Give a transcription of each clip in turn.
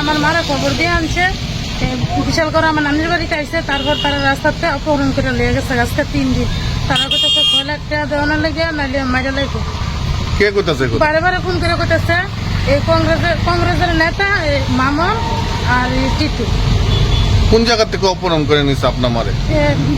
আমার মারা খবর দিয়ে আনছে। বিশাল করে আমার নানির বাড়িতে আইসে তারপর তারা রাস্তাতে অপহরণ করে লিয়ে গেছে আজকে তিন দিন। তারা কোথাছে ছয় লাখ টাকা দেওয়ানোর লেগে নাইলে মাইরা লাগবে কে করতেছে বারে বারে ফোন করে কোথাছে এই কংগ্রেসের কংগ্রেসের নেতা এই মামন আর টিটু। কোন জায়গা থেকে অপহরণ করে নিছে আপনার মারে?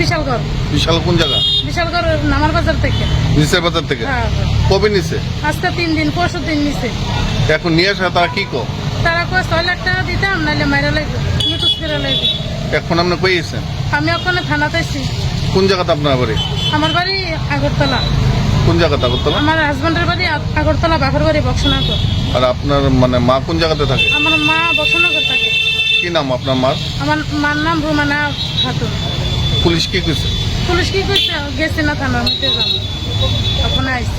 বিশালগড়। বিশাল কোন জায়গা? বিশালগড় নামার বাজার থেকে। নিচের বাজার থেকে? হ্যাঁ। কবে নিছে? আজকে তিন দিন পরশু দিন নিছে। এখন নিয়ে আসে তারা কি কো তারা কয় ছয় লাখ টাকা দিতাম নাইলে মাইরা লাগবে নিকুচ করে লাগবে এখন আপনি কইছেন আমি ওখানে থানাতে আছি। কোন জায়গাতে আপনার বাড়ি? আমার বাড়ি আগরতলা। কোন জায়গাতে আগরতলা? আমার হাজবেন্ডের বাড়ি আগরতলা বাপের বাড়ি বক্সনগর আর আপনার মানে মা কোন জায়গাতে থাকে? আমার মা বক্সনগর থাকে। কি নাম আপনার মার? আমার মার নাম রুমানা খাতুন। পুলিশ কি কইছে? পুলিশ কি করছে গেছে না থানার মধ্যে যাব ওখানে আইসি